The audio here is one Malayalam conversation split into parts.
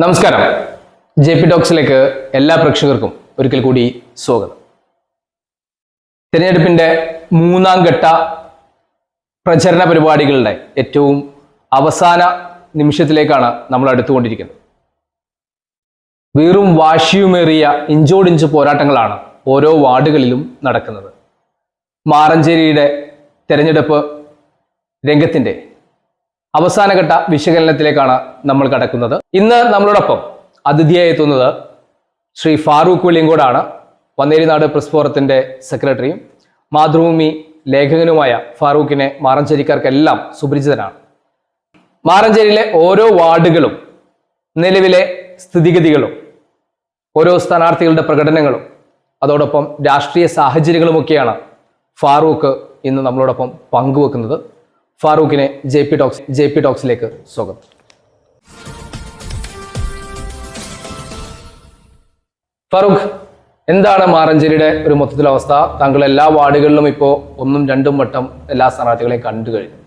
നമസ്കാരം. ജെ പി ഡോക്സിലേക്ക് എല്ലാ പ്രേക്ഷകർക്കും ഒരിക്കൽ കൂടി സ്വാഗതം. തിരഞ്ഞെടുപ്പിന്റെ മൂന്നാം ഘട്ട പ്രചരണ പരിപാടികളുടെ ഏറ്റവും അവസാന നിമിഷത്തിലേക്കാണ് നമ്മൾ അടുത്തുകൊണ്ടിരിക്കുന്നത്. വീറും വാശിയുമേറിയ ഇഞ്ചോടിഞ്ച് പോരാട്ടങ്ങളാണ് ഓരോ വാർഡുകളിലും നടക്കുന്നത്. മാറഞ്ചേരിയുടെ തെരഞ്ഞെടുപ്പ് രംഗത്തിന്റെ അവസാനഘട്ട വിശകലനത്തിലേക്കാണ് നമ്മൾ കടക്കുന്നത്. ഇന്ന് നമ്മളോടൊപ്പം അതിഥിയായി എത്തുന്നത് ശ്രീ ഫാറൂഖ് വെള്ളിയങ്കോടാണ് വന്നേരിനാട് പ്രസ് ഫോറത്തിന്റെ സെക്രട്ടറിയും മാതൃഭൂമി ലേഖകനുമായ ഫാറൂഖിനെ മാറഞ്ചേരിക്കാർക്കെല്ലാം സുപരിചിതനാണ്. മാറഞ്ചേരിയിലെ ഓരോ വാർഡുകളും നിലവിലെ സ്ഥിതിഗതികളും ഓരോ സ്ഥാനാർത്ഥികളുടെ പ്രകടനങ്ങളും അതോടൊപ്പം രാഷ്ട്രീയ സാഹചര്യങ്ങളുമൊക്കെയാണ് ഫാറൂഖ് ഇന്ന് നമ്മളോടൊപ്പം പങ്കുവെക്കുന്നത്. ഫാറൂഖിനെ J P talks J P ടോക്സിലേക്ക് സ്വാഗതം. ഫാറൂഖ് എന്താണ് മാറഞ്ചേരിയുടെ ഒരു മൊത്തത്തിലെ അവസ്ഥ? താങ്കൾ എല്ലാ വാർഡുകളിലും ഇപ്പോൾ ഒന്നും രണ്ടും വട്ടം എല്ലാ സ്ഥാനാർത്ഥികളെയും കണ്ടു കഴിഞ്ഞു.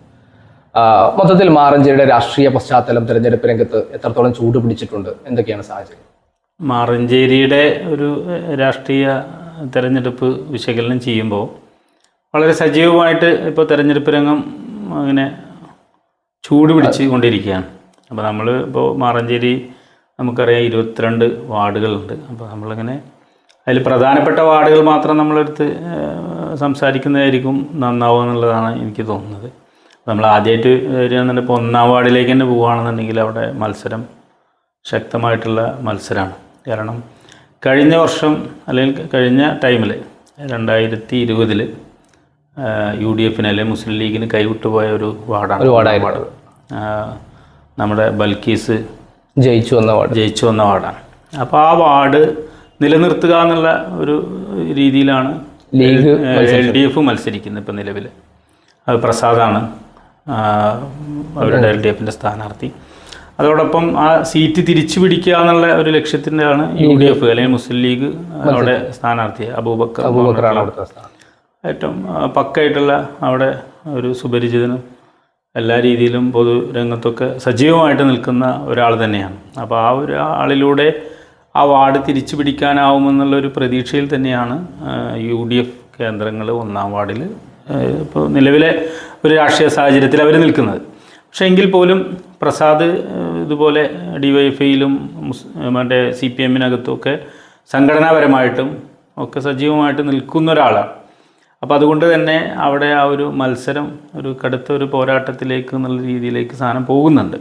മൊത്തത്തിൽ മാറഞ്ചേരിയുടെ രാഷ്ട്രീയ പശ്ചാത്തലം തിരഞ്ഞെടുപ്പ് രംഗത്ത് എത്രത്തോളം ചൂട് പിടിച്ചിട്ടുണ്ട്? എന്തൊക്കെയാണ് സാഹചര്യം? മാറഞ്ചേരിയുടെ ഒരു രാഷ്ട്രീയ തെരഞ്ഞെടുപ്പ് വിശകലനം ചെയ്യുമ്പോൾ വളരെ സജീവമായിട്ട് ഇപ്പോൾ തെരഞ്ഞെടുപ്പ് രംഗം അങ്ങനെ ചൂട് പിടിച്ച് കൊണ്ടിരിക്കുകയാണ്. അപ്പോൾ നമ്മൾ ഇപ്പോൾ മാറഞ്ചേരി നമുക്കറിയാം ഇരുപത്തിരണ്ട് വാർഡുകളുണ്ട്. അപ്പോൾ നമ്മളിങ്ങനെ അതിൽ പ്രധാനപ്പെട്ട വാർഡുകൾ മാത്രം നമ്മളെടുത്ത് സംസാരിക്കുന്നതായിരിക്കും നന്നാവുക എന്നുള്ളതാണ് എനിക്ക് തോന്നുന്നത്. നമ്മൾ ആദ്യമായിട്ട് വരികയാണെന്നുണ്ടെങ്കിൽ ഒന്നാം വാർഡിലേക്ക് തന്നെ പോവുകയാണെന്നുണ്ടെങ്കിൽ അവിടെ മത്സരം ശക്തമായിട്ടുള്ള മത്സരമാണ്. കാരണം കഴിഞ്ഞ വർഷം അല്ലെങ്കിൽ കഴിഞ്ഞ ടൈമിൽ രണ്ടായിരത്തി ഇരുപതിൽ യു ഡി എഫിന് അല്ലെങ്കിൽ മുസ്ലിം ലീഗിന് കൈവിട്ടു പോയ ഒരു വാർഡാണ് ഒരു വാർഡാണ് നമ്മുടെ ബൽക്കീസ് ജയിച്ചു വന്ന വാർഡ്. ജയിച്ചു വന്ന വാർഡാണ്. അപ്പോൾ ആ വാർഡ് നിലനിർത്തുക എന്നുള്ള ഒരു രീതിയിലാണ് ലീഗ് എൽ ഡി എഫ് മത്സരിക്കുന്നത് ഇപ്പം നിലവിൽ അത് പ്രസാദാണ്. അവരുടെ എൽ ഡി എഫിന്റെ സ്ഥാനാർത്ഥി. അതോടൊപ്പം ആ സീറ്റ് തിരിച്ചു പിടിക്കുക എന്നുള്ള ഒരു ലക്ഷ്യത്തിന്റെയാണ് യു ഡി എഫ് അല്ലെങ്കിൽ മുസ്ലിം ലീഗ് അവിടെ സ്ഥാനാർത്ഥി അബൂബക്കർ അബൂബക്കറാണ് അവിടുത്തെ സ്ഥാനം ഏറ്റവും പക്കായിട്ടുള്ള അവിടെ ഒരു സുപരിചിതനും എല്ലാ രീതിയിലും പൊതുരംഗത്തൊക്കെ സജീവമായിട്ട് നിൽക്കുന്ന ഒരാൾ തന്നെയാണ്. അപ്പോൾ ആ ഒരു ആളിലൂടെ ആ വാർഡ് തിരിച്ചു പിടിക്കാനാവുമെന്നുള്ളൊരു പ്രതീക്ഷയിൽ തന്നെയാണ് യു ഡി എഫ് കേന്ദ്രങ്ങൾ ഒന്നാം വാർഡിൽ ഇപ്പോൾ നിലവിലെ ഒരു രാഷ്ട്രീയ സാഹചര്യത്തിൽ അവർ നിൽക്കുന്നത്. പക്ഷേ എങ്കിൽ പോലും പ്രസാദ് ഇതുപോലെ ഡി വൈ എഫ് ഐയിലും മറ്റേ സി പി എമ്മിനകത്തും ഒക്കെ സംഘടനാപരമായിട്ടും ഒക്കെ സജീവമായിട്ട് നിൽക്കുന്ന ഒരാളാണ്. അപ്പോൾ അതുകൊണ്ട് തന്നെ അവിടെ ആ ഒരു മത്സരം ഒരു കടുത്ത ഒരു പോരാട്ടത്തിലേക്ക് എന്നുള്ള രീതിയിലേക്ക് സാധനം പോകുന്നുണ്ട്.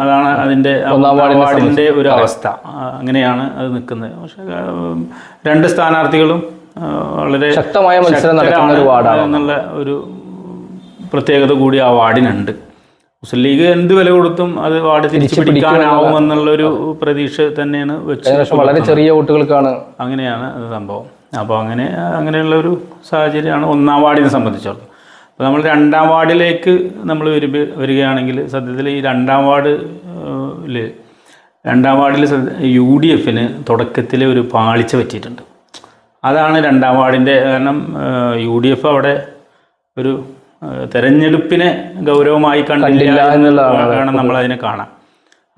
അതാണ് അതിന്റെ വാർഡിന്റെ ഒരു അവസ്ഥ. അങ്ങനെയാണ് അത് നിൽക്കുന്നത്. പക്ഷേ രണ്ട് സ്ഥാനാർത്ഥികളും വളരെ ശക്തമായ മത്സരം നടക്കുന്ന ഒരു വാർഡാണ്. എന്നുള്ള ഒരു പ്രത്യേകത കൂടി ആ വാർഡിനുണ്ട്. മുസ്ലിം ലീഗ് എന്ത് വില കൊടുത്തും അത് വാർഡ് തിരിച്ചു പിടിക്കാനാവുമെന്നുള്ളൊരു പ്രതീക്ഷ തന്നെയാണ് വെച്ച് ഏകദേശം വളരെ ചെറിയ വോട്ടുകൾക്കാണ് അങ്ങനെയാണ് അത് സംഭവം. അപ്പോൾ അങ്ങനെ അങ്ങനെയുള്ള ഒരു സാഹചര്യമാണ് ഒന്നാം വാർഡിനെ സംബന്ധിച്ചിടത്തോളം അപ്പോൾ നമ്മൾ രണ്ടാം വാർഡിലേക്ക് നമ്മൾ വരുമ്പോൾ വരികയാണെങ്കിൽ സത്യത്തിൽ ഈ രണ്ടാം വാർഡിൽ രണ്ടാം വാർഡിൽ യു ഡി എഫിന് തുടക്കത്തിൽ ഒരു പാളിച്ച പറ്റിയിട്ടുണ്ട്. അതാണ് രണ്ടാം വാർഡിന്റെ കാരണം യു ഡി എഫ് അവിടെ ഒരു തെരഞ്ഞെടുപ്പിനെ ഗൗരവമായി കണ്ടില്ല എന്നുള്ളതാണ് നമ്മളതിനെ നമ്മൾ അതിനെ കാണാൻ.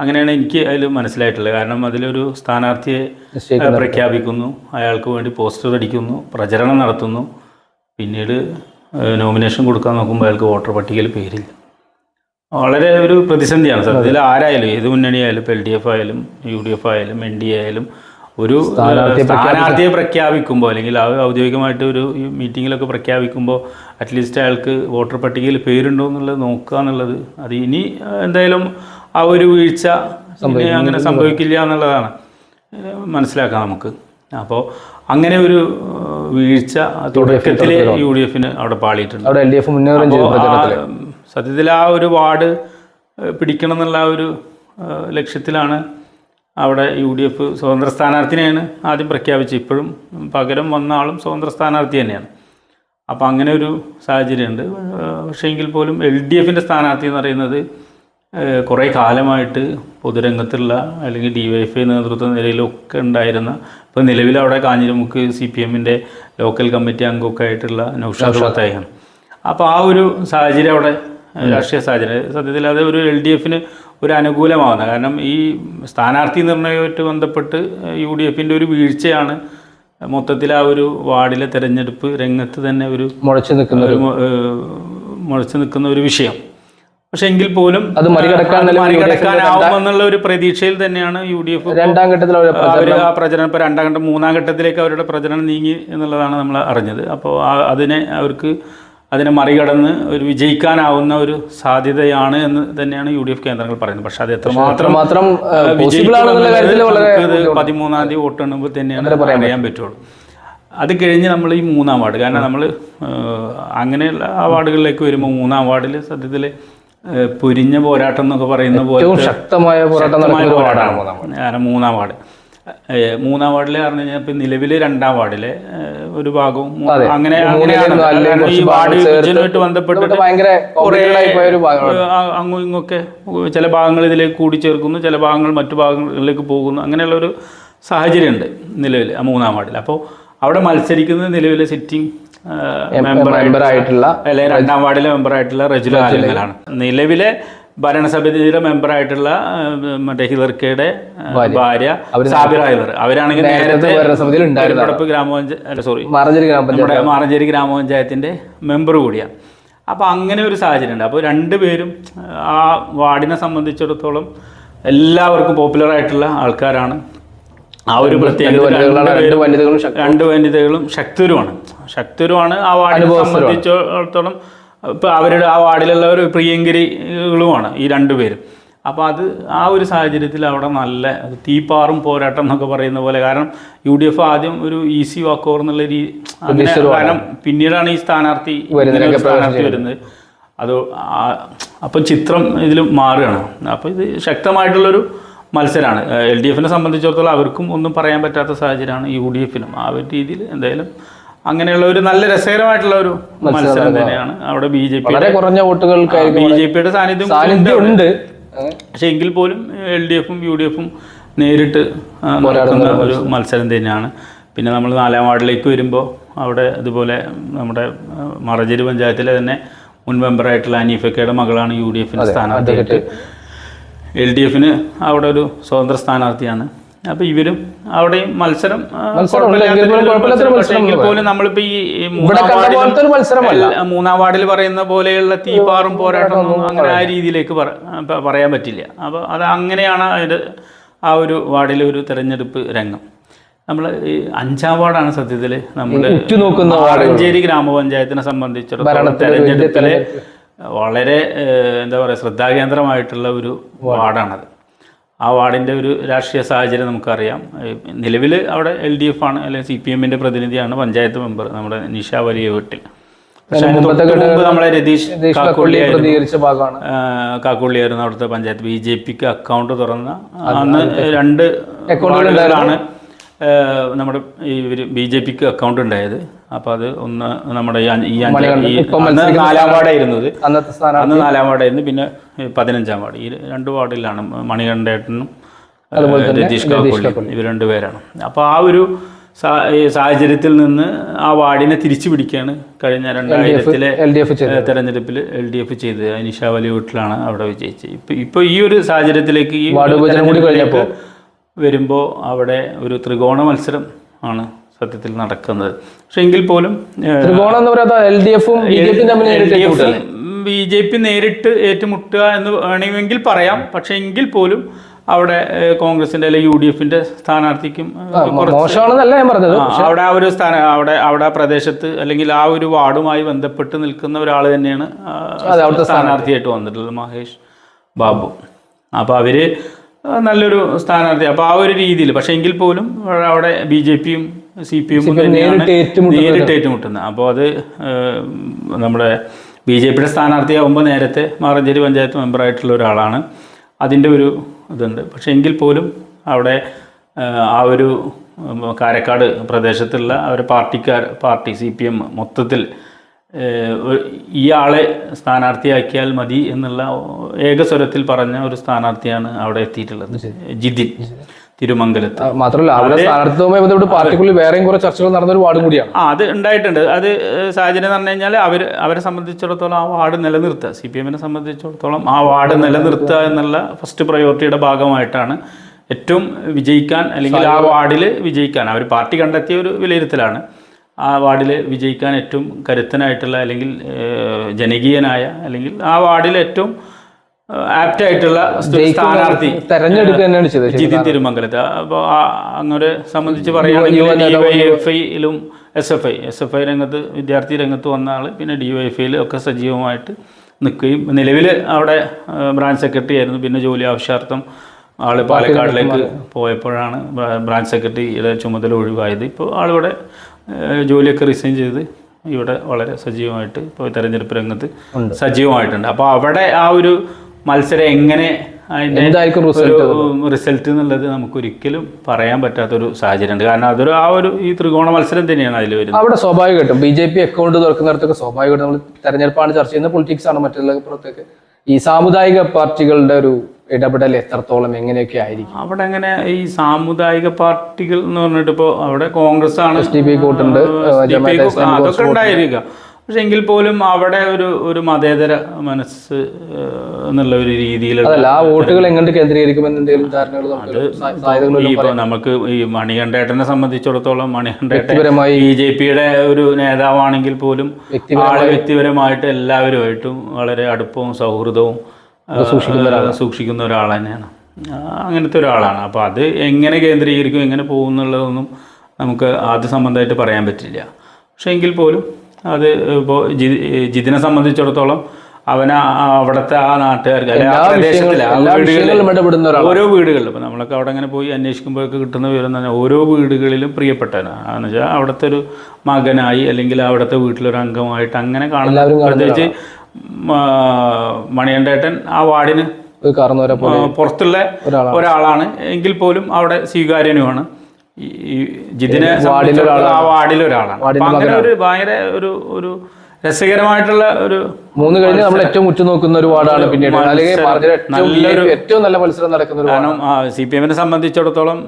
അങ്ങനെയാണ് എനിക്ക് അതിൽ മനസ്സിലായിട്ടുള്ളത്. കാരണം അതിലൊരു സ്ഥാനാർത്ഥിയെ പ്രഖ്യാപിക്കുന്നു. അയാൾക്ക് വേണ്ടി പോസ്റ്റർ അടിക്കുന്നു പ്രചരണം നടത്തുന്നു. പിന്നീട് നോമിനേഷൻ കൊടുക്കാൻ നോക്കുമ്പോൾ അയാൾക്ക് വോട്ടർ പട്ടികയിൽ പേരില്ല. വളരെ ഒരു പ്രതിസന്ധിയാണ്. സത്യത്തിൽ ആരായാലും ഏത് മുന്നണിയായാലും ഇപ്പോൾ എൽ ഡി എഫ് ആയാലും യു ഡി എഫ് ആയാലും എൻ ഡി എ ആയാലും ഒരു സ്ഥാനാർത്ഥിയെ പ്രഖ്യാപിക്കുമ്പോൾ അല്ലെങ്കിൽ ആ ഔദ്യോഗികമായിട്ട് ഒരു മീറ്റിങ്ങിലൊക്കെ പ്രഖ്യാപിക്കുമ്പോൾ അറ്റ്ലീസ്റ്റ് അയാൾക്ക് വോട്ടർ പട്ടികയിൽ പേരുണ്ടോ എന്നുള്ളത് നോക്കുക എന്നുള്ളത്. അത് ഇനി എന്തായാലും ആ ഒരു വീഴ്ച അങ്ങനെ സംഭവിക്കില്ല എന്നുള്ളതാണ്. മനസ്സിലാക്കാം നമുക്ക്. അപ്പോൾ അങ്ങനെ ഒരു വീഴ്ച തുടക്കത്തിൽ യു ഡി എഫിന് അവിടെ പാളിയിട്ടുണ്ട്. സത്യത്തിൽ ആ ഒരു വാർഡ് പിടിക്കണം എന്നുള്ള ആ ഒരു ലക്ഷ്യത്തിലാണ് അവിടെ യു ഡി എഫ് സ്വതന്ത്ര സ്ഥാനാർത്ഥിനെയാണ് ആദ്യം പ്രഖ്യാപിച്ചത്. ഇപ്പോഴും പകരം വന്ന ആളും സ്വതന്ത്ര സ്ഥാനാർത്ഥി തന്നെയാണ്. അപ്പോൾ അങ്ങനെ ഒരു സാഹചര്യമുണ്ട്. പക്ഷേ എങ്കിൽ പോലും എൽ ഡി എഫിന്റെ സ്ഥാനാർത്ഥി എന്ന് പറയുന്നത് കുറേ കാലമായിട്ട് പൊതുരംഗത്തുള്ള അല്ലെങ്കിൽ ഡി വൈ എഫ് ഐ നേതൃത്വ നിലയിലൊക്കെ ഉണ്ടായിരുന്ന ഇപ്പോൾ നിലവിൽ അവിടെ കാഞ്ഞിരമുക്ക് സി പി എമ്മിന്റെ ലോക്കൽ കമ്മിറ്റി അംഗമൊക്കെ ആയിട്ടുള്ള നൗഷാദ് ഫത്തായാണ് അപ്പോൾ ആ ഒരു സാഹചര്യം അവിടെ രാഷ്ട്രീയ സാഹചര്യം. സത്യത്തിൽ അത് ഒരു എൽ ഡി എഫിന് ഒരു അനുകൂലമാവുന്നത് കാരണം ഈ സ്ഥാനാർത്ഥി നിർണയവുമായിട്ട് ബന്ധപ്പെട്ട് യു ഡി എഫിന്റെ ഒരു വീഴ്ചയാണ് മൊത്തത്തിൽ ആ ഒരു വാർഡിലെ തെരഞ്ഞെടുപ്പ് രംഗത്ത് തന്നെ ഒരു മുളച്ചു നിൽക്കുന്ന ഒരു മുഴച്ചു മുളച്ചു നിൽക്കുന്ന ഒരു വിഷയം. പക്ഷെ എങ്കിൽ പോലും അത് മറികടക്കാനാവുമെന്നുള്ള ഒരു പ്രതീക്ഷയിൽ തന്നെയാണ് യു ഡി എഫ് രണ്ടാം ഘട്ടത്തിൽ അവർ ആ പ്രചരണം ഇപ്പോൾ രണ്ടാം ഘട്ടം മൂന്നാം ഘട്ടത്തിലേക്ക് അവരുടെ പ്രചരണം നീങ്ങി എന്നുള്ളതാണ് നമ്മൾ അറിഞ്ഞത്. അപ്പോൾ അതിനെ അവർക്ക് അതിനെ മറികടന്ന് ഒരു വിജയിക്കാനാവുന്ന ഒരു സാധ്യതയാണ് എന്ന് തന്നെയാണ് യു ഡി എഫ് കേന്ദ്രങ്ങൾ പറയുന്നത്. പക്ഷെ അത് എത്രമാത്രം മാത്രം പതിമൂന്നാം തീയതി വോട്ടെണ്ണുമ്പോൾ തന്നെയാണ് പറയാൻ പറ്റുള്ളൂ. അത് കഴിഞ്ഞ് നമ്മൾ ഈ മൂന്നാം വാർഡ് കാരണം നമ്മൾ അങ്ങനെയുള്ള അവാർഡുകളിലേക്ക് വാർഡുകളിലേക്ക് വരുമ്പോൾ മൂന്നാം വാർഡിൽ സത്യത്തിൽ പൊരിഞ്ഞ പോരാട്ടം എന്നൊക്കെ പറയുന്ന പോലെ ശക്തമായ പോരാട്ടം. കാരണം മൂന്നാം വാർഡ്. മൂന്നാം വാർഡിലെ പറഞ്ഞു കഴിഞ്ഞാൽ ഇപ്പം നിലവിൽ രണ്ടാം വാർഡിലെ ഒരു ഭാഗവും അങ്ങനെ അങ്ങനെയാണ് ഈ വാർഡ് വിഭജനമായിട്ട് ബന്ധപ്പെട്ടിട്ട് കുറേ അങ്ങും ഇങ്ങൊക്കെ ചില ഭാഗങ്ങൾ ഇതിലേക്ക് കൂടിച്ചേർക്കുന്നു ചില ഭാഗങ്ങൾ മറ്റു ഭാഗങ്ങളിലേക്ക് പോകുന്നു അങ്ങനെയുള്ള ഒരു സാഹചര്യമുണ്ട് നിലവിൽ ആ മൂന്നാം വാർഡിൽ അപ്പോൾ അവിടെ മത്സരിക്കുന്നത് നിലവിലെ സിറ്റിംഗ് ആയിട്ടുള്ള അല്ലെങ്കിൽ രണ്ടാം വാർഡിലെ മെമ്പറായിട്ടുള്ള റജുല ആലുങ്കലാണ് നിലവിലെ ഭരണസമിതിയുടെ മെമ്പറായിട്ടുള്ള മറ്റേ ഹിലർക്കയുടെ ഭാര്യ. സാബിറ ഹിലർ അവരാണെങ്കിൽ നേരത്തെ ഗ്രാമപഞ്ചായത്ത്. സോറി മാറഞ്ചേരി ഗ്രാമപഞ്ചായത്തിന്റെ മെമ്പർ കൂടിയാണ് അപ്പോൾ അങ്ങനെ ഒരു സാഹചര്യം ഉണ്ട് അപ്പോൾ രണ്ടുപേരും ആ വാർഡിനെ സംബന്ധിച്ചിടത്തോളം എല്ലാവർക്കും പോപ്പുലർ ആയിട്ടുള്ള ആൾക്കാരാണ്. ആ ഒരു പ്രത്യേക രണ്ട് വനിതകളും ശക്തരുമാണ്. ശക്തരുമാണ് ആ വാർഡിനെ സംബന്ധിച്ചിടത്തോളം ഇപ്പം അവരുടെ ആ വാർഡിലുള്ള ഒരു പ്രിയങ്കരികളുമാണ് ഈ രണ്ടുപേരും അപ്പോൾ അത് ആ ഒരു സാഹചര്യത്തിൽ അവിടെ നല്ല തീപ്പാറും പോരാട്ടം എന്നൊക്കെ പറയുന്ന പോലെ. കാരണം യു ഡി എഫ് ആദ്യം ഒരു ഈസി വാക്ക് ഓവർ എന്നുള്ള രീതി കാരണം പിന്നീടാണ് ഈ സ്ഥാനാർത്ഥി സ്ഥാനാർത്ഥി വരുന്നത്. അത് അപ്പം ചിത്രം ഇതിൽ മാറുകയാണ്. അപ്പോൾ ഇത് ശക്തമായിട്ടുള്ളൊരു മത്സരമാണ് എൽ ഡി എഫിനെ സംബന്ധിച്ചിടത്തോളം അവർക്കും ഒന്നും പറയാൻ പറ്റാത്ത സാഹചര്യമാണ് യു ഡി എഫിനും. ആ ഒരു രീതിയിൽ എന്തായാലും അങ്ങനെയുള്ള ഒരു നല്ല രസകരമായിട്ടുള്ള ഒരു മത്സരം തന്നെയാണ്. അവിടെ ബി ജെ പി വളരെ കുറഞ്ഞ വോട്ടുകൾക്കായിരിക്കും ബി ജെ പിയുടെ സാന്നിധ്യം ഉണ്ട് പക്ഷെ എങ്കിൽ പോലും എൽ ഡി എഫും യു ഡി എഫും നേരിട്ട് നടക്കുന്ന ഒരു മത്സരം. തന്നെയാണ്. പിന്നെ നമ്മൾ നാലാം വാർഡിലേക്ക് വരുമ്പോൾ അവിടെ അതുപോലെ നമ്മുടെ മറജരി പഞ്ചായത്തിലെ തന്നെ മുൻ മെമ്പറായിട്ടുള്ള അനീഫക്കയുടെ മകളാണ് യു ഡി എഫിന്റെ സ്ഥാനാർത്ഥിയായിട്ട് എൽ ഡി എഫിന് അവിടെ ഒരു സ്വതന്ത്ര സ്ഥാനാർത്ഥിയാണ്. അപ്പോൾ ഇവരും അവിടെയും മത്സരം. എങ്കിൽ പോലും നമ്മളിപ്പോ ഈ മൂന്നാം വാർഡിൽ പറയുന്ന പോലെയുള്ള തീപ്പാറും പോരാട്ടം അങ്ങനെ ആ രീതിയിലേക്ക് പറയാൻ പറ്റില്ല. അപ്പൊ അത് അങ്ങനെയാണ് അതിന്റെ ആ ഒരു വാർഡിലെ ഒരു തെരഞ്ഞെടുപ്പ് രംഗം. നമ്മൾ ഈ അഞ്ചാം വാർഡാണ് സത്യത്തിൽ നമ്മുടെ ഉറ്റുനോക്കുന്ന ആറഞ്ചേരി ഗ്രാമപഞ്ചായത്തിനെ സംബന്ധിച്ചിടത്തോളം തെരഞ്ഞെടുപ്പിലെ വളരെ എന്താ പറയുക ശ്രദ്ധാകേന്ദ്രമായിട്ടുള്ള ഒരു വാർഡാണത്. ആ വാർഡിന്റെ ഒരു രാഷ്ട്രീയ സാഹചര്യം നമുക്കറിയാം. നിലവിൽ അവിടെ എൽ ഡി എഫ് ആണ് അല്ലെങ്കിൽ സി പി എമ്മിന്റെ പ്രതിനിധിയാണ് പഞ്ചായത്ത് മെമ്പർ നമ്മുടെ നിഷ വലിയ വീട്ടിൽ. പക്ഷേ നമ്മളെ രതീഷ് കാക്കുള്ളി കാക്കുള്ളിയായിരുന്നു. അവിടുത്തെ പഞ്ചായത്ത്. ബി ജെ പിക്ക് അക്കൗണ്ട് തുറന്ന അന്ന് രണ്ട് അക്കൗണ്ടുകളാണ് നമ്മുടെ ഈ ബി ജെ പിക്ക് അക്കൗണ്ട് ഉണ്ടായത്. അപ്പോൾ അത് ഒന്ന് നമ്മുടെ ഈ അഞ്ച്- ഈ അഞ്ച് ഈ അന്ന് നാലാം വാർഡായിരുന്നത് അന്നത്തെ സ്ഥാനം അന്ന് നാലാം വാർഡായിരുന്നു പിന്നെ പതിനഞ്ചാം വാർഡ്. ഈ രണ്ട് വാർഡിലാണ് മണികണ്ഠേട്ടനും ഏഹ്, രതീഷ് കാക്കുള്ളി ഇവർ രണ്ടുപേരാണ്. അപ്പോൾ ആ ഒരു സാ- ഈ സാഹചര്യത്തിൽ നിന്ന് ആ വാർഡിനെ തിരിച്ചു പിടിക്കുകയാണ് കഴിഞ്ഞ രണ്ടായിരത്തിലെ എൽ ഡി എഫ് ചെയ്തു തെരഞ്ഞെടുപ്പിൽ എൽ ഡി എഫ് ചെയ്തത്. നിഷ വലിയ വീട്ടിലാണ് അവിടെ വിജയിച്ചത്. ഇപ്പൊ ഇപ്പൊ ഈ ഒരു സാഹചര്യത്തിലേക്ക് ഈ വാർഡ് വിഭജനം കൂടി തെരഞ്ഞെടുപ്പിലേക്ക് വരുമ്പോൾ അവിടെ ഒരു ത്രികോണ മത്സരം ആണ്. സത്യത്തിൽ നടക്കുന്നത്. പക്ഷെ എങ്കിൽ പോലും ത്രികോണം എന്ന് പറയുന്നത് എൽ ഡി എഫും ബി ജെ. പി നേരിട്ട് ഏറ്റുമുട്ടുക. എന്ന് വേണമെങ്കിൽ പറയാം. പക്ഷെ എങ്കിൽ പോലും അവിടെ കോൺഗ്രസിന്റെ അല്ലെങ്കിൽ യു ഡി എഫിന്റെ സ്ഥാനാർത്ഥിക്കും മോശമാണെന്നല്ല ഞാൻ പറഞ്ഞത്. അവിടെ ആ ഒരു സ്ഥാന അവിടെ അവിടെ ആ പ്രദേശത്ത് അല്ലെങ്കിൽ ആ ഒരു വാർഡുമായി ബന്ധപ്പെട്ട് നിൽക്കുന്ന ഒരാൾ തന്നെയാണ് സ്ഥാനാർത്ഥിയായിട്ട് വന്നിട്ടുള്ളത് മഹേഷ് ബാബു. അപ്പോൾ അവർ നല്ലൊരു സ്ഥാനാർത്ഥി. അപ്പോൾ ആ ഒരു രീതിയിൽ പക്ഷേ എങ്കിൽ പോലും അവിടെ ബി ജെ പിയും സി പി എം നേരിട്ട് ഏറ്റുമുട്ടുന്നത്. അപ്പോൾ അത് നമ്മുടെ ബി ജെ പിയുടെ സ്ഥാനാർത്ഥിയാകുമ്പോൾ നേരത്തെ മാറഞ്ചേരി പഞ്ചായത്ത് മെമ്പറായിട്ടുള്ള ഒരാളാണ്. അതിന്റെ ഒരു ഇതുണ്ട്. പക്ഷേ എങ്കിൽ പോലും അവിടെ ആ ഒരു കാരക്കാട് പ്രദേശത്തുള്ള ഒരു പാർട്ടിക്കാർ പാർട്ടി സി പി എം മൊത്തത്തിൽ ഈ ആളെ ഇയാളെ സ്ഥാനാർത്ഥിയാക്കിയാൽ മതി എന്നുള്ള ഏകസ്വരത്തിൽ പറഞ്ഞ ഒരു സ്ഥാനാർത്ഥിയാണ് അവിടെ എത്തിയിട്ടുള്ളത്. ജിതിൻ. തിരുമംഗലത്ത്. മാത്രമല്ല അവിടെ സ്ഥാനാർത്ഥിത്വവുമായി ബന്ധപ്പെട്ട് പാർട്ടിക്കുള്ളിൽ വേറെയും കുറെ ചർച്ചകൾ നടന്ന ഒരു വാർഡ് കൂടിയാണ്. ആ അത് ഉണ്ടായിട്ടുണ്ട്. അത് സാഹചര്യം എന്ന് പറഞ്ഞു കഴിഞ്ഞാൽ അവർ അവരെ സംബന്ധിച്ചിടത്തോളം ആ വാർഡ് നിലനിർത്തുക. സി പി എമ്മിനെ സംബന്ധിച്ചിടത്തോളം ആ വാർഡ് നിലനിർത്തുക എന്നുള്ള ഫസ്റ്റ് പ്രയോറിറ്റിയുടെ ഭാഗമായിട്ടാണ് ഏറ്റവും വിജയിക്കാൻ അല്ലെങ്കിൽ ആ വാർഡിൽ വിജയിക്കാൻ അവർ പാർട്ടി കണ്ടെത്തിയ ഒരു വിലയിരുത്തലാണ്. ആ വാർഡിൽ വിജയിക്കാൻ ഏറ്റവും കരുത്തനായിട്ടുള്ള അല്ലെങ്കിൽ ജനകീയനായ അല്ലെങ്കിൽ ആ വാർഡിൽ ഏറ്റവും ആപ്റ്റ് ആയിട്ടുള്ള സ്ഥാനാർത്ഥി. തെരഞ്ഞെടുക്കുക തന്നെയാണ് ചെയ്തത് ജിതിൻ തിരുമംഗലത്ത്. അപ്പോൾ അങ്ങനെ സംബന്ധിച്ച് പറയുകയാണെങ്കിൽ S F I S F I രംഗത്ത് വിദ്യാർത്ഥി രംഗത്ത് വന്ന ആൾ പിന്നെ ഡി വൈ എഫ് ഐയിലും ഒക്കെ സജീവമായിട്ട് നിൽക്കുകയും നിലവിൽ അവിടെ ബ്രാഞ്ച് സെക്രട്ടറി ആയിരുന്നു. പിന്നെ ജോലി ആവശ്യാർത്ഥം ആൾ പാലക്കാടിലേക്ക് പോയപ്പോഴാണ് ബ്രാ- ബ്രാഞ്ച് സെക്രട്ടറിയുടെ ചുമതല ഒഴിവായത്. ഇപ്പോൾ ആളിവിടെ ജോലിയൊക്കെ റിസൈൻ ചെയ്ത് ഇവിടെ വളരെ സജീവമായിട്ട് ഇപ്പോൾ തെരഞ്ഞെടുപ്പ് രംഗത്ത് സജീവമായിട്ടുണ്ട്. അപ്പോൾ അവിടെ ആ ഒരു മത്സരം എങ്ങനെ എന്തായിരിക്കും റിസൾട്ട് റിസൾട്ട് എന്നുള്ളത്? നമുക്ക് ഒരിക്കലും പറയാൻ പറ്റാത്തൊരു സാഹചര്യമുണ്ട്. കാരണം അതൊരു ആ ഒരു ഈ ത്രികോണ മത്സരം തന്നെയാണ് അതിൽ വരുന്നത്. അവിടെ സ്വാഭാവികമായിട്ടും ബി ജെ പി അക്കൗണ്ട് തുറക്കുന്നിടത്തൊക്കെ സ്വാഭാവികമായിട്ടും നമ്മൾ തെരഞ്ഞെടുപ്പാണ് ചർച്ച ചെയ്യുന്നത്. പൊളിറ്റിക്സ് ആണ് മറ്റുള്ള പുറത്തേക്ക്. ഈ സാമുദായിക പാർട്ടികളുടെ ഒരു ഇടപെടൽ എത്രത്തോളം എങ്ങനെയൊക്കെ ആയിരിക്കും? അവിടെ എങ്ങനെ ഈ സാമുദായിക പാർട്ടികൾ എന്ന് പറഞ്ഞിട്ട് ഇപ്പോൾ അവിടെ കോൺഗ്രസ് ആണ് എസ് കൂട്ടുണ്ട്, പി കൂട്ടുണ്ട് കൂ- അതൊക്കെ ഉണ്ടായിരിക്കാം. പക്ഷെ എങ്കിൽ പോലും അവിടെ ഒരു ഒരു മതേതര മനസ്സ് എന്നുള്ള ഒരു രീതിയിൽ അതല്ല ആ വോട്ടുകൾ എങ്ങോട്ട് ധാരണകൾ നമുക്ക് ഈ ഇപ്പോൾ നമുക്ക് ഈ മണികണ്ഠേട്ടനെ സംബന്ധിച്ചിടത്തോളം മണികണ്ഠേട്ടൻ ബി ജെ പിയുടെ ഒരു നേതാവാണെങ്കിൽ പോലും ആളെ വ്യക്തിപരമായിട്ട് എല്ലാവരുമായിട്ടും വളരെ അടുപ്പവും സൗഹൃദവും സൂക്ഷിക്കുന്ന ഒരാൾ തന്നെയാണ്. അങ്ങനത്തെ ഒരാളാണ്. അപ്പോൾ അത് എങ്ങനെ കേന്ദ്രീകരിക്കും എങ്ങനെ പോകും എന്നുള്ളതൊന്നും നമുക്ക് ആദ്യ സംബന്ധമായിട്ട് പറയാൻ പറ്റില്ല. പക്ഷേ എങ്കിൽ പോലും അത് ഇപ്പോൾ ജിതിനെ സംബന്ധിച്ചിടത്തോളം അവന അവിടുത്തെ ആ നാട്ടുകാർക്ക് പ്രദേശത്തിലെ ഓരോ വീടുകളിലും. ഇപ്പം നമ്മളൊക്കെ അവിടെ അങ്ങനെ പോയി അന്വേഷിക്കുമ്പോഴൊക്കെ കിട്ടുന്ന വിവരം തന്നെ ഓരോ വീടുകളിലും പ്രിയപ്പെട്ടവനാണ് എന്ന് വെച്ചാൽ അവിടുത്തെ ഒരു മകനായി അല്ലെങ്കിൽ അവിടുത്തെ വീട്ടിലൊരു അംഗമായിട്ട് അങ്ങനെ കാണുന്ന പ്രത്യേകിച്ച് മണിയണ്ടേട്ടൻ ആ വാർഡിന് പുറത്തുള്ള. ഒരാളാണ്. എങ്കിൽ പോലും അവിടെ സ്വീകാര്യനുമാണ്. ഈ ജിതിനെ ആ വാർഡിലെ ഒരാളാണ്. അങ്ങനെ ഒരു ഭയങ്കര ഒരു ഒരു രസകരമായിട്ടുള്ള ഒരു മൂന്ന് കഴിഞ്ഞ് നമ്മൾ ഏറ്റവും ഉറ്റുനോക്കുന്ന ഒരു വാർഡാണ് പിന്നീട്. മാർജിൽ ഏറ്റവും നല്ല മത്സരം നടക്കുന്ന ഒരു കാരണം സി പി എമ്മിനെ സംബന്ധിച്ചിടത്തോളം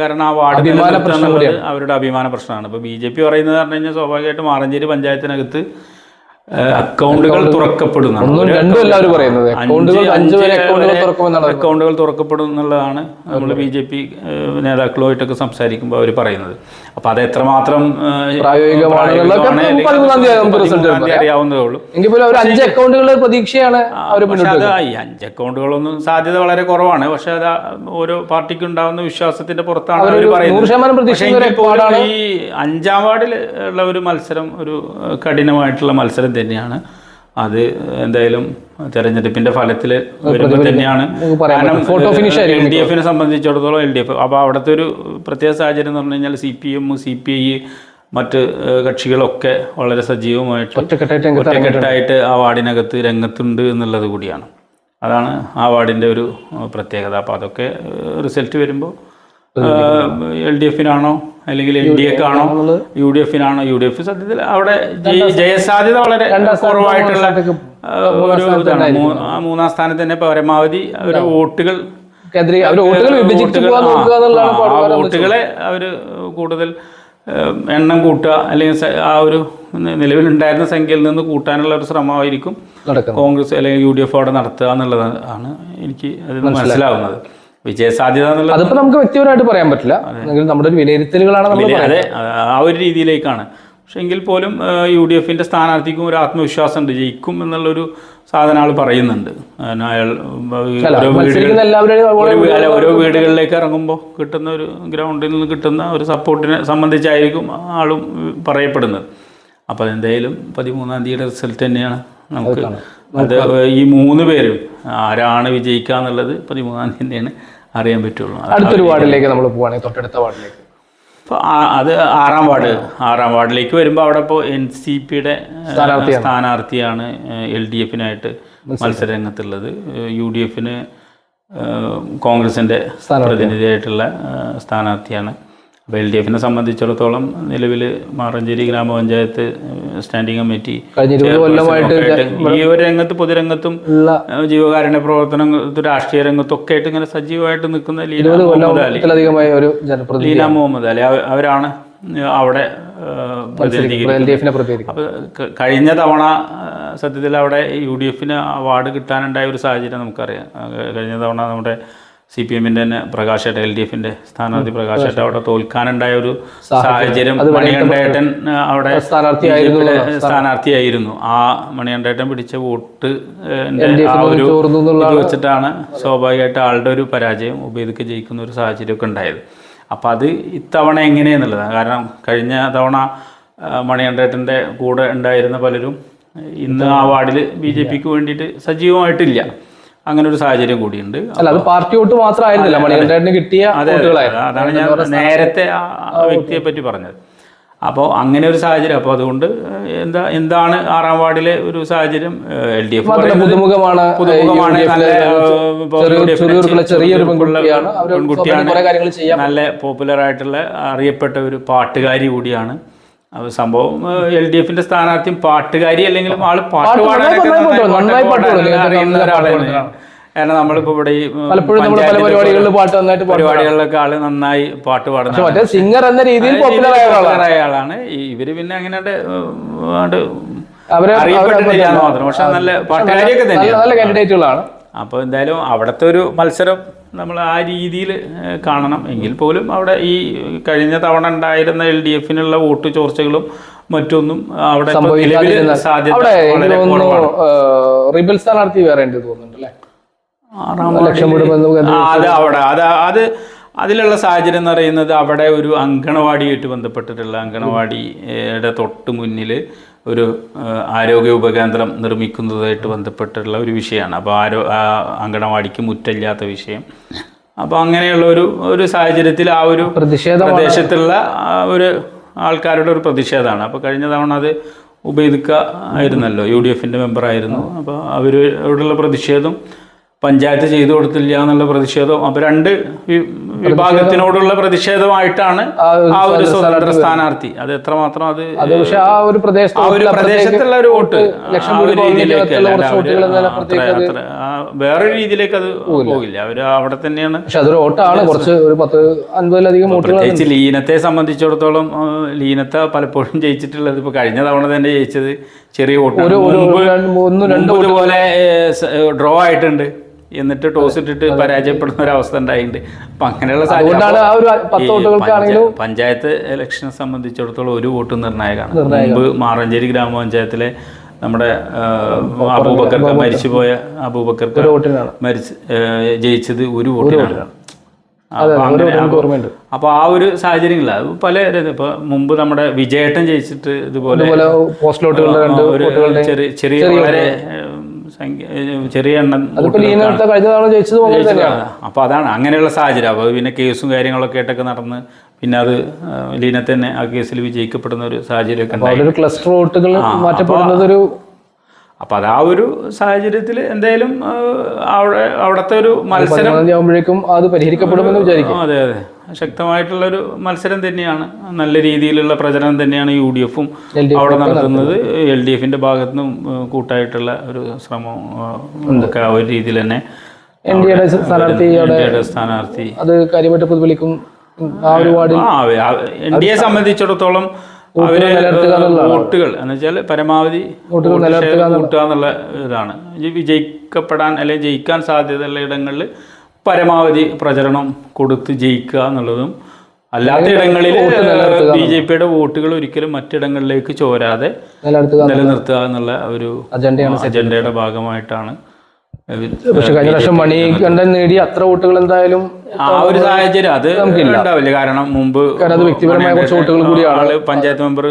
കാരണം ആ വാർഡ് അഭിമാന പ്രശ്നം അവരുടെ അഭിമാന പ്രശ്നമാണ്. ഇപ്പോൾ ബി ജെ പി പറയുന്നത് പറഞ്ഞു കഴിഞ്ഞാൽ സ്വാഭാവികമായിട്ടും മാറഞ്ചേരി പഞ്ചായത്തിനകത്ത് അക്കൗണ്ടുകൾ തുറക്കപ്പെടുന്നതാണ്. അക്കൗണ്ടുകൾ തുറക്കപ്പെടും എന്നുള്ളതാണ് നമ്മൾ ബി ജെ പി നേതാക്കളുമായിട്ടൊക്കെ സംസാരിക്കുമ്പോൾ അവർ പറയുന്നത്. അപ്പൊ അത് എത്രമാത്രം അറിയാവുന്നതേ ഉള്ളൂ. അഞ്ച് അക്കൗണ്ടുകളുടെ പ്രതീക്ഷയാണ് അത് അഞ്ച് അക്കൗണ്ടുകളൊന്നും സാധ്യത വളരെ കുറവാണ്. പക്ഷെ അത് ഓരോ പാർട്ടിക്ക് ഉണ്ടാവുന്ന വിശ്വാസത്തിന്റെ പുറത്താണ് അവർ പറയുന്നത്. ഈ അഞ്ചാം വാർഡിൽ ഉള്ള ഒരു മത്സരം ഒരു കഠിനമായിട്ടുള്ള മത്സരം തന്നെയാണ്. അത് എന്തായാലും തെരഞ്ഞെടുപ്പിന്റെ ഫലത്തിൽ വരുമ്പോൾ തന്നെയാണ്. finish ആയിരിക്കും എൽ ഡി എഫിനെ സംബന്ധിച്ചിടത്തോളം എൽ ഡി എഫ് അപ്പോൾ അവിടുത്തെ ഒരു പ്രത്യേക സാഹചര്യം എന്ന് പറഞ്ഞു കഴിഞ്ഞാൽ C P M C P I മറ്റ് കക്ഷികളൊക്കെ വളരെ സജീവമായിട്ട് ഒറ്റക്കെട്ടായിട്ട് ആ വാർഡിനകത്ത് രംഗത്തുണ്ട് എന്നുള്ളത് കൂടിയാണ്. അതാണ് ആ വാർഡിന്റെ ഒരു പ്രത്യേകത. അപ്പോൾ അതൊക്കെ റിസൾട്ട് വരുമ്പോൾ എൽ ഡി എഫിനാണോ അല്ലെങ്കിൽ എൻ ഡി എക്കാണോ യു ഡി എഫിനാണോ? യു ഡി എഫ് സത്യത്തിൽ അവിടെ ജയ- ജയസാധ്യത വളരെ കുറവായിട്ടുള്ള ഒരു ഇതാണ്. മൂന്നാം സ്ഥാനത്ത് തന്നെ പരമാവധി ഒരു വോട്ടുകൾ വോട്ടുകളെ അവർ കൂടുതൽ എണ്ണം കൂട്ടുക അല്ലെങ്കിൽ ആ ഒരു നിലവിലുണ്ടായിരുന്ന സംഖ്യയിൽ നിന്ന് കൂട്ടാനുള്ള ഒരു ശ്രമമായിരിക്കും കോൺഗ്രസ് അല്ലെങ്കിൽ യു ഡി എഫ് അവിടെ നടത്തുക എന്നുള്ളതാണ് എനിക്ക് അതിൽ മനസ്സിലാവുന്നത്. വിജയസാധ്യത അതിപ്പോ നമുക്ക് വ്യക്തിപരമായിട്ട് പറയാൻ പറ്റില്ല. നമ്മുടെ ഒരു വിലയിരുത്തലുകളാണ് നമ്മൾ അതെ ആ- ഒരു രീതിയിലേക്കാണ്. പക്ഷെ എങ്കിൽ പോലും യു ഡി എഫിന്റെ സ്ഥാനാർത്ഥിക്കും ഒരു ആത്മവിശ്വാസം ഉണ്ട് ജയിക്കും എന്നുള്ളൊരു സാധനം ആൾ പറയുന്നുണ്ട്. അയാൾ ഓരോ വീടുകളിലേക്ക് ഇറങ്ങുമ്പോൾ കിട്ടുന്ന ഒരു ഗ്രൗണ്ടിൽ നിന്ന് കിട്ടുന്ന ഒരു സപ്പോർട്ടിനെ സംബന്ധിച്ചായിരിക്കും ആളും പറയപ്പെടുന്നത്. അപ്പോൾ എന്തായാലും പതിമൂന്നാം തീയതിയുടെ റിസൾട്ട് തന്നെയാണ് നമുക്ക് അത് ഈ മൂന്ന് പേരും ആരാണ് വിജയിക്കുക എന്നുള്ളത് പതിമൂന്നാം തീയതി തന്നെയാണ് അറിയാൻ പറ്റുള്ളൂ. അടുത്തൊരു വാർഡിലേക്ക് നമ്മൾ പോവാണെങ്കിൽ തൊട്ടടുത്ത വാർഡിലേക്ക്. അപ്പോൾ അത് ആറാം വാർഡ് ആറാം വാർഡിലേക്ക് വരുമ്പോൾ അവിടെ ഇപ്പോൾ എൻ സി പിയുടെ സ്ഥാനാർത്ഥിയാണ്. എൽ ഡി എഫിനായിട്ട് മത്സരരംഗത്തുള്ളത്. യു ഡി എഫിന് കോൺഗ്രസിന്റെ പ്രതിനിധിയായിട്ടുള്ള സ്ഥാനാർത്ഥിയാണ്. അപ്പോൾ എൽ ഡി എഫിനെ സംബന്ധിച്ചിടത്തോളം നിലവിൽ മാറഞ്ചേരി ഗ്രാമപഞ്ചായത്ത് സ്റ്റാൻഡിംഗ് കമ്മിറ്റി ഒക്കെ ഈ ഒരു രംഗത്ത് പൊതുരംഗത്തും ജീവകാരുണ്യ പ്രവർത്തനം രാഷ്ട്രീയ രംഗത്തൊക്കെ ആയിട്ട് ഇങ്ങനെ സജീവമായിട്ട് നിൽക്കുന്ന ലീല മുഹമ്മദ് അലി. ലീല മുഹമ്മദ് അലി. അവ- അവരാണ് അവിടെ കഴിഞ്ഞ തവണ സത്യത്തിൽ അവിടെ യു ഡി എഫിന് അവാർഡ് കിട്ടാനുണ്ടായ ഒരു സാഹചര്യം നമുക്കറിയാം. കഴിഞ്ഞ തവണ നമ്മുടെ സി പി എമ്മിന്റെ തന്നെ പ്രകാശേട്ട എൽ ഡി എഫിന്റെ സ്ഥാനാർത്ഥി പ്രകാശേട്ട അവിടെ തോൽക്കാനുണ്ടായ ഒരു സാഹചര്യം മണികണ്ഠേട്ടൻ ആ, അവിടെ സ്ഥാനാർത്ഥിയായിരുന്നു ആ മണികണ്ഠേട്ടൻ പിടിച്ച വോട്ട് ആ ഒരു ഇത് വെച്ചിട്ടാണ് സ്വാഭാവികമായിട്ട് ആളുടെ ഒരു പരാജയം ഉപേദിക്ക് ജയിക്കുന്ന ഒരു സാഹചര്യമൊക്കെ ഉണ്ടായത്. അപ്പം അത് ഇത്തവണ എങ്ങനെയെന്നുള്ളതാണ്. കാരണം കഴിഞ്ഞ തവണ മണികണ്ഠേട്ടന്റെ കൂടെ ഉണ്ടായിരുന്ന പലരും ഇന്ന് ആ വാർഡിൽ ബി ജെ പിക്ക് വേണ്ടിയിട്ട് സജീവമായിട്ടില്ല. അങ്ങനെ ഒരു സാഹചര്യം കൂടിയുണ്ട്. അല്ല അത് പാർട്ടി വോട്ട് മാത്രമായിരുന്നില്ല മണികണ്ഠേട്ടന് കിട്ടിയ അതെ അതാണ് ഞാൻ നേരത്തെ ആ വ്യക്തിയെ പറ്റി പറഞ്ഞത്. അപ്പോൾ അങ്ങനെ ഒരു സാഹചര്യം അപ്പോൾ അതുകൊണ്ട് എന്താ എന്താണ് ആറാം വാർഡിലെ ഒരു സാഹചര്യം? എൽ ഡി എഫ് പുതുമുഖമാണ് പെൺകുട്ടിയാണ്. നല്ല പോപ്പുലർ ആയിട്ടുള്ള അറിയപ്പെട്ട ഒരു പാട്ടുകാരി കൂടിയാണ് സംഭവം എൽ ഡി എഫിന്റെ സ്ഥാനാർത്ഥിയും പാട്ടുകാരി അല്ലെങ്കിലും ആൾ പാട്ട് പാടാനൊക്കെ ഒരാളാണ്. കാരണം നമ്മളിപ്പോ ഇവിടെ പലപ്പോഴും നമ്മൾ പല പരിപാടികളിൽ പാട്ട് നന്നായിട്ട് പാടും പരിപാടികളിലൊക്കെ ആൾ നന്നായി പാട്ട് പാടുന്ന സിംഗർ എന്ന രീതിയിൽ പോപ്പുലർ ആയ ആളാണ്. ഇവർ പിന്നെ അങ്ങനെ അറിയപ്പെട്ടിട്ടില്ല മാത്രം. പക്ഷെ നല്ല പാട്ടുകാരിയൊക്കെ തന്നെയാണ്. നല്ല കാൻഡിഡേറ്റുകളാണ് അപ്പോൾ എന്തായാലും അവിടത്തെ ഒരു മത്സരം നമ്മൾ ആ രീതിയിൽ കാണണം. എങ്കിൽ പോലും അവിടെ ഈ കഴിഞ്ഞ തവണ ഉണ്ടായിരുന്ന എൽ ഡി എഫിനുള്ള വോട്ട് ചോർച്ചകളും മറ്റൊന്നും അവിടെ സാധ്യത റിബൽ സ്ഥാനാർത്ഥി വേറെ അവിടെ അത് അത് അതിലുള്ള സാഹചര്യം എന്ന് പറയുന്നത് അവിടെ ഒരു അങ്കണവാടിയായിട്ട് ബന്ധപ്പെട്ടിട്ടുള്ള അങ്കണവാടിയുടെ തൊട്ട് മുന്നിൽ ഒരു ആരോഗ്യ ഉപകേന്ദ്രം നിർമ്മിക്കുന്നതായിട്ട് ബന്ധപ്പെട്ടുള്ള ഒരു വിഷയമാണ്. അപ്പോൾ ആരോ ആ അങ്കണവാടിക്ക് മുറ്റില്ലാത്ത വിഷയം. അപ്പോൾ അങ്ങനെയുള്ള ഒരു ഒരു സാഹചര്യത്തിൽ ആ ഒരു പ്രതിഷേധ പ്രദേശത്തുള്ള ഒരു ആൾക്കാരുടെ ഒരു പ്രതിഷേധമാണ്. അപ്പോൾ കഴിഞ്ഞ തവണ അത് ഉപയോഗിക്ക ആയിരുന്നല്ലോ യു ഡി എഫിന്റെ മെമ്പറായിരുന്നു. അപ്പോൾ അവരോടുള്ള പ്രതിഷേധം പഞ്ചായത്ത് ചെയ്തു കൊടുത്തില്ല എന്നുള്ള പ്രതിഷേധവും അപ്പോൾ രണ്ട് വിഭാഗത്തിനോടുള്ള പ്രതിഷേധമായിട്ടാണ് ആ ഒരു സ്വതന്ത്ര സ്ഥാനാർത്ഥി. അത് എത്രമാത്രം അത് അത് പക്ഷെ ആ ഒരു പ്രദേശത്തുള്ള ഒരു വോട്ട്. വേറെ രീതിയിലേക്ക് അത് ആ വേറൊരു രീതിയിലേക്ക് അത് പോകില്ല അവർ അവിടെ തന്നെയാണ് പക്ഷെ അതൊരു വോട്ടാണ്. കുറച്ച് ഒരു പത്ത് അൻപതിലധികം വോട്ടുകൾ പ്രത്യേകിച്ച് ലീനത്തെ സംബന്ധിച്ചിടത്തോളം ലീനത്തെ പലപ്പോഴും ജയിച്ചിട്ടുള്ളത് ഇപ്പൊ കഴിഞ്ഞ തവണ തന്നെ ജയിച്ചത് ചെറിയ വോട്ട് രണ്ട് ഡ്രോ ആയിട്ടുണ്ട്. എന്നിട്ട് ടോസ് ഇട്ടിട്ട് പരാജയപ്പെടുന്ന ഒരു അവസ്ഥ ഉണ്ടായിട്ടുണ്ട്. അപ്പൊ അങ്ങനെയുള്ള സാഹചര്യം പഞ്ചായത്ത് ഇലക്ഷനെ സംബന്ധിച്ചിടത്തോളം ഒരു വോട്ട് നിർണായകമാണ്. മുമ്പ് മാറഞ്ചേരി ഗ്രാമപഞ്ചായത്തിലെ നമ്മുടെ അബൂബക്കർക്ക് അബൂബക്കർ മരിച്ചുപോയ അബൂബക്കർക്ക് മരിച്ച് ജയിച്ചത് ഒരു വോട്ടിനാണ്. അപ്പൊ ആ ഒരു സാഹചര്യങ്ങളില്ല പല ഇപ്പൊ മുമ്പ് നമ്മുടെ വിജയേട്ടൻ ജയിച്ചിട്ട് ഇതുപോലെ ചെറിയ വളരെ ചെറിയ എണ്ണം അപ്പോൾ അതാണ് അങ്ങനെയുള്ള സാഹചര്യം. അപ്പോൾ പിന്നെ കേസും കാര്യങ്ങളൊക്കെ ആയിട്ടൊക്കെ നടന്ന് പിന്നെ അത് ലീന തന്നെ ആ കേസിൽ വിജയിക്കപ്പെടുന്ന ഒരു സാഹചര്യമൊക്കെ ക്ലസ്റ്റർ വോട്ടുകൾ മാറ്റപ്പെടുന്നത് ഒരു അപ്പോൾ അത് ആ ഒരു സാഹചര്യത്തിൽ എന്തായാലും അവിടെ അവിടുത്തെ ഒരു മത്സരം ആകുമ്പോഴേക്കും അത് പരിഹരിക്കപ്പെടുമെന്ന് വിചാരിക്കും. അതെ അതെ. ശക്തമായിട്ടുള്ള ഒരു മത്സരം തന്നെയാണ്. നല്ല രീതിയിലുള്ള പ്രചരണം തന്നെയാണ് യു ഡി എഫും അവിടെ നടത്തുന്നത്. എൽ ഡി എഫിന്റെ ഭാഗത്തു നിന്നും കൂട്ടായിട്ടുള്ള ഒരു ശ്രമം ഒക്കെ ആ ഒരു രീതിയിൽ തന്നെ എൻ ഡി എയുടെ സ്ഥാനാർത്ഥി സ്ഥാനാർത്ഥി അത് കാര്യമായിട്ട് പുതുവിളിക്കും ആ ഒരു വാർഡിൽ എൻ ഡി എ സംബന്ധിച്ചിടത്തോളം അവർ വോട്ടുകൾ എന്ന് വെച്ചാൽ പരമാവധി കൂട്ടുക എന്നുള്ള ഇതാണ്. വിജയിക്കപ്പെടാൻ അല്ലെങ്കിൽ ജയിക്കാൻ സാധ്യതയുള്ള ഇടങ്ങളിൽ പരമാവധി പ്രചരണം കൊടുത്ത് ജയിക്കുക എന്നുള്ളതും അല്ലാത്ത ഇടങ്ങളിൽ ബി ജെ പിയുടെ വോട്ടുകൾ ഒരിക്കലും മറ്റിടങ്ങളിലേക്ക് ചോരാതെ നിലനിർത്തുക എന്നുള്ള ഒരു അജണ്ടയുടെ ഭാഗമായിട്ടാണ് പക്ഷെ കഴിഞ്ഞ പ്രാവശ്യം മണി കണ്ടൻ നേടി അത്ര വോട്ടുകൾ എന്തായാലും ആ ഒരു സാഹചര്യം അത് ഉണ്ടാവില്ല. കാരണം മുമ്പ് അത് വ്യക്തിപരമായ കുറച്ച് വോട്ടുകൾ കൂടിയാണ്. പഞ്ചായത്ത് മെമ്പർ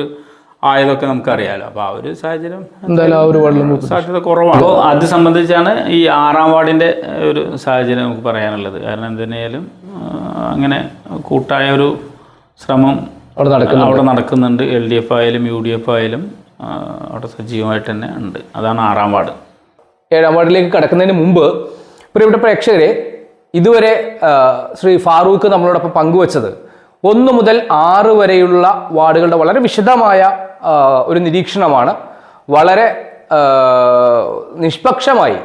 ആയതൊക്കെ നമുക്കറിയാലോ. അപ്പൊ ആ ഒരു സാഹചര്യം എന്തായാലും ആ ഒരു വാർഡിലും സാധ്യത കുറവാണ്. അപ്പോൾ അത് സംബന്ധിച്ചാണ് ഈ ആറാം വാർഡിന്റെ ഒരു സാഹചര്യം നമുക്ക് പറയാനുള്ളത്. കാരണം എന്തിനായാലും അങ്ങനെ കൂട്ടായ ഒരു ശ്രമം അവിടെ നടക്കുന്നു അവിടെ നടക്കുന്നുണ്ട്. എൽ ഡി എഫ് ആയാലും യു ഡി എഫ് ആയാലും അവിടെ സജീവമായിട്ട് തന്നെ ഉണ്ട്. അതാണ് ആറാം വാർഡ്. ഏഴാം വാർഡിലേക്ക് കടക്കുന്നതിന് മുമ്പ് പ്രിയപ്പെട്ട പ്രേക്ഷകരെ ഇതുവരെ ശ്രീ ഫാറൂഖ് നമ്മളോടൊപ്പം പങ്കുവച്ചത് ഒന്ന് മുതൽ ആറ് വരെയുള്ള വാർഡുകളുടെ വളരെ വിശദമായ ഒരു നിരീക്ഷണമാണ്. വളരെ നിഷ്പക്ഷമായി.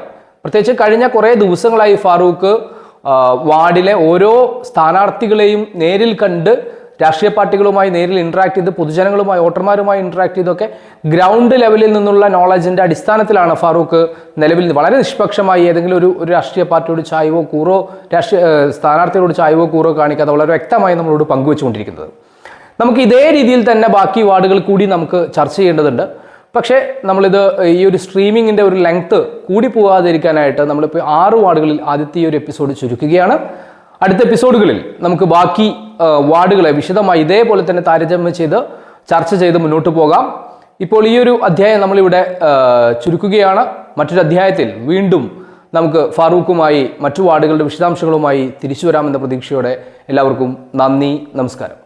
പ്രത്യേകിച്ച് കഴിഞ്ഞ കുറേ ദിവസങ്ങളായി ഫാറൂഖ് വാർഡിലെ ഓരോ സ്ഥാനാർത്ഥികളെയും നേരിൽ കണ്ട് രാഷ്ട്രീയ പാർട്ടികളുമായി നേരിൽ ഇൻട്രാക്ട് ചെയ്ത് പൊതുജനങ്ങളുമായി വോട്ടർമാരുമായി ഇൻട്രാക്ട് ചെയ്തൊക്കെ ഗ്രൗണ്ട് ലെവലിൽ നിന്നുള്ള നോളജിന്റെ അടിസ്ഥാനത്തിലാണ് ഫാറൂഖ് നിലവിൽ വളരെ നിഷ്പക്ഷമായി ഏതെങ്കിലും ഒരു ഒരു രാഷ്ട്രീയ പാർട്ടിയോട് ചായവോ കൂറോ രാഷ്ട്രീയ സ്ഥാനാർത്ഥിയോട് ചായവോ കൂറോ കാണിക്കാതെ വളരെ വ്യക്തമായി നമ്മളോട് പങ്കുവെച്ചുകൊണ്ടിരിക്കുന്നത്. നമുക്ക് ഇതേ രീതിയിൽ തന്നെ ബാക്കി വാർഡുകൾ കൂടി നമുക്ക് ചർച്ച ചെയ്യേണ്ടതുണ്ട്. പക്ഷേ നമ്മളിത് ഈ ഒരു സ്ട്രീമിങ്ങിന്റെ ഒരു ലെങ്ത്ത് കൂടി പോകാതിരിക്കാനായിട്ട് നമ്മളിപ്പോൾ ആറ് വാർഡുകളിൽ ആദ്യത്തെ ഈ ഒരു എപ്പിസോഡ് ചുരുക്കുകയാണ്. അടുത്ത എപ്പിസോഡുകളിൽ നമുക്ക് ബാക്കി വാർഡുകളെ വിശദമായി ഇതേപോലെ തന്നെ താരതമ്യം ചെയ്ത് ചർച്ച ചെയ്ത് മുന്നോട്ട് പോകാം. ഇപ്പോൾ ഈ ഒരു അധ്യായം നമ്മളിവിടെ ചുരുക്കുകയാണ്. മറ്റൊരു അധ്യായത്തിൽ വീണ്ടും നമുക്ക് ഫാറൂഖുമായി മറ്റു വാർഡുകളുടെ വിശദാംശങ്ങളുമായി തിരിച്ചു വരാമെന്ന പ്രതീക്ഷയോടെ എല്ലാവർക്കും നന്ദി നമസ്കാരം.